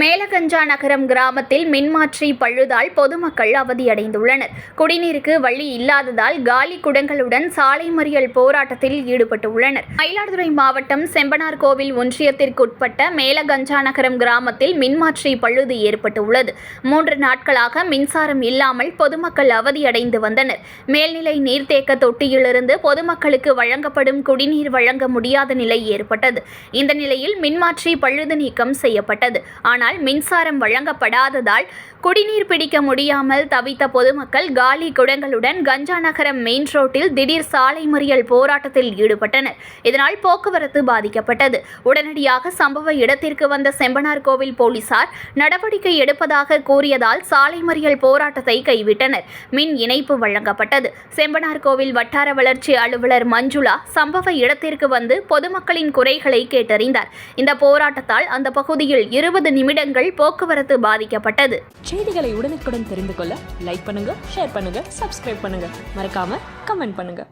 மேலகஞ்சா நகரம் கிராமத்தில் மின்மாற்றி பழுதால் பொதுமக்கள் அவதியடைந்துள்ளனர். குடிநீருக்கு வழி இல்லாததால் காலி குடங்களுடன் சாலை மறியல் போராட்டத்தில் ஈடுபட்டுள்ளனர். மயிலாடுதுறை மாவட்டம் செம்பனார் கோவில் ஒன்றியத்திற்குட்பட்ட மேலகஞ்சா நகரம் கிராமத்தில் மின்மாற்றி பழுது ஏற்பட்டுள்ளது. மூன்று நாட்களாக மின்சாரம் இல்லாமல் பொதுமக்கள் அவதியடைந்து வந்தனர். மேல்நிலை நீர்த்தேக்க தொட்டியிலிருந்து பொதுமக்களுக்கு வழங்கப்படும் குடிநீர் வழங்க முடியாத நிலை ஏற்பட்டது. இந்த நிலையில் மின்மாற்றி பழுது நீக்கம் செய்யப்பட்டது. ஆனால் மின்சாரம் வழங்கப்படாததால் குடிநீர் பிடிக்க முடியாமல் தவித்த பொதுமக்கள் காலி குடங்களுடன் கஞ்சா நகரம் மெயின் ரோட்டில் திடீர் சாலை மறியல் போராட்டத்தில் ஈடுபட்டனர். இதனால் போக்குவரத்து பாதிக்கப்பட்டது. உடனடியாக சம்பவ இடத்திற்கு வந்த செம்பனார் கோவில் போலீசார் நடவடிக்கை எடுப்பதாக கூறியதால் சாலை மறியல் போராட்டத்தை கைவிட்டனர். மின் இணைப்பு வழங்கப்பட்டது. செம்பனார் கோவில் வட்டார வளர்ச்சி அலுவலர் மஞ்சுளா சம்பவ இடத்திற்கு வந்து பொதுமக்களின் குறைகளை கேட்டறிந்தார். இந்த போராட்டத்தால் அந்த பகுதியில் இருபது நிமிடங்கள் போக்குவரத்து பாதிக்கப்பட்டது. செய்திகளை உடனுக்குடன் தெரிந்து கொள்ள லைக் பண்ணுங்க ஷேர் பண்ணுங்க சப்ஸ்கிரைப் பண்ணுங்க. மறக்காம கமெண்ட் பண்ணுங்க.